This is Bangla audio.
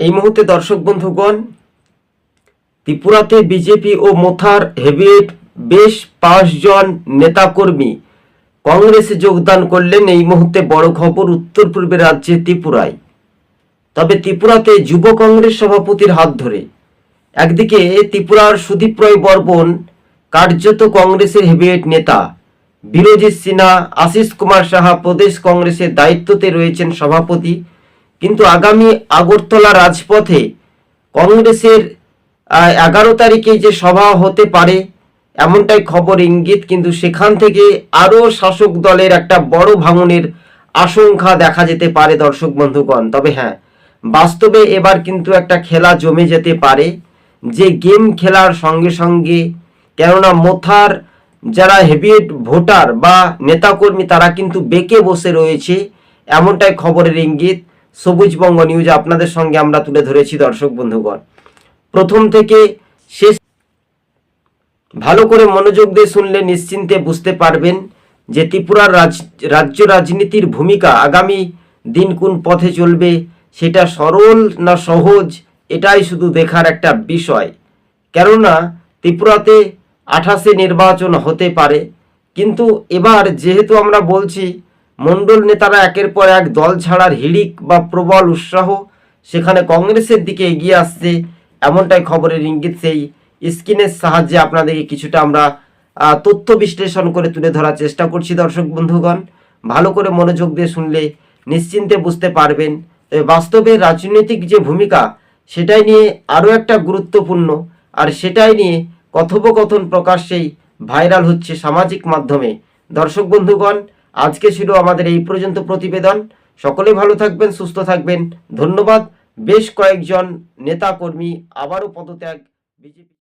এই মুহূর্তে দর্শক বন্ধুগণ, ত্রিপুরাতে বিজেপি ও মোথার হেভিওয়েট বেশ পাঁচজন নেতাকর্মী কংগ্রেসে যোগদান করলেন এই মুহূর্তে বড় খবর উত্তর পূর্বে রাজ্যে ত্রিপুরায়। তবে ত্রিপুরাতে যুব কংগ্রেস সভাপতির হাত ধরে একদিকে ত্রিপুরার সুদীপ রয় বর্মন কার্যত কংগ্রেসের হেভিওয়েট নেতা বিরোজিৎ সিনহা আশিস কুমার সাহা প্রদেশ কংগ্রেসের দায়িত্বতে রয়েছেন সভাপতি কিন্তু আগামী আগরতলা রাজপথে কংগ্রেসের এগারো তারিখে যে সভা হতে পারে, এমনটাই খবর ইঙ্গিত, কিন্তু সেখান থেকে আরও শাসক দলের একটা বড় ভাঙনের আশঙ্কা দেখা যেতে পারে দর্শক বন্ধুগণ। তবে হ্যাঁ বাস্তবে এবার কিন্তু একটা খেলা জমে যেতে পারে। যে গেম খেলার সঙ্গে সঙ্গে কেননা মোথার যারা হেভিয়েট ভোটার বা নেতাকর্মী, তারা কিন্তু বেঁকে বসে রয়েছে, এমনটাই খবরের ইঙ্গিত। সবুজবঙ্গ নিউজ আপনাদের সঙ্গে আমরা তুলে ধরেছি, দর্শক বন্ধুগণ। প্রথম থেকে শেষ ভালো করে মনোযোগ দিয়ে শুনলে নিশ্চিন্তে বুঝতে পারবেন যে ত্রিপুরার রাজ রাজ্য রাজনীতির ভূমিকা আগামী দিন কোন পথে চলবে, সেটা সরল না সহজ, এটাই শুধু দেখার একটা বিষয়। কেননা, ত্রিপুরাতে আঠাশে নির্বাচন হতে পারে, কিন্তু এবার যেহেতু আমরা বলছি মণ্ডল নেতারা একের পর এক দল ছাড়ার হিড়িক বা প্রবল উৎসাহ সেখানে কংগ্রেসের দিকে এগিয়ে আসছে। এমনটাই খবরের ইঙ্গিত সেই স্ক্রিনের সাহায্যে আপনাদেরকে কিছুটা আমরা তথ্য বিশ্লেষণ করে তুলে ধরার চেষ্টা করছি দর্শক বন্ধুগণ। ভালো করে মনোযোগ দিয়ে শুনলে নিশ্চিন্তে বুঝতে পারবেন তবে বাস্তবে রাজনৈতিক যে ভূমিকা, সেটাই নিয়ে আরও একটা গুরুত্বপূর্ণ আর সেটাই নিয়ে কথোপকথন প্রকাশ্যেই ভাইরাল হচ্ছে সামাজিক মাধ্যমে। দর্শক বন্ধুগণ আজকে ছিল আমাদের এই পর্যন্ত প্রতিবেদন। সকলে ভালো থাকবেন, সুস্থ থাকবেন। ধন্যবাদ। বেশ কয়েকজন নেতাকর্মী আবারও পদত্যাগ। বিজেপি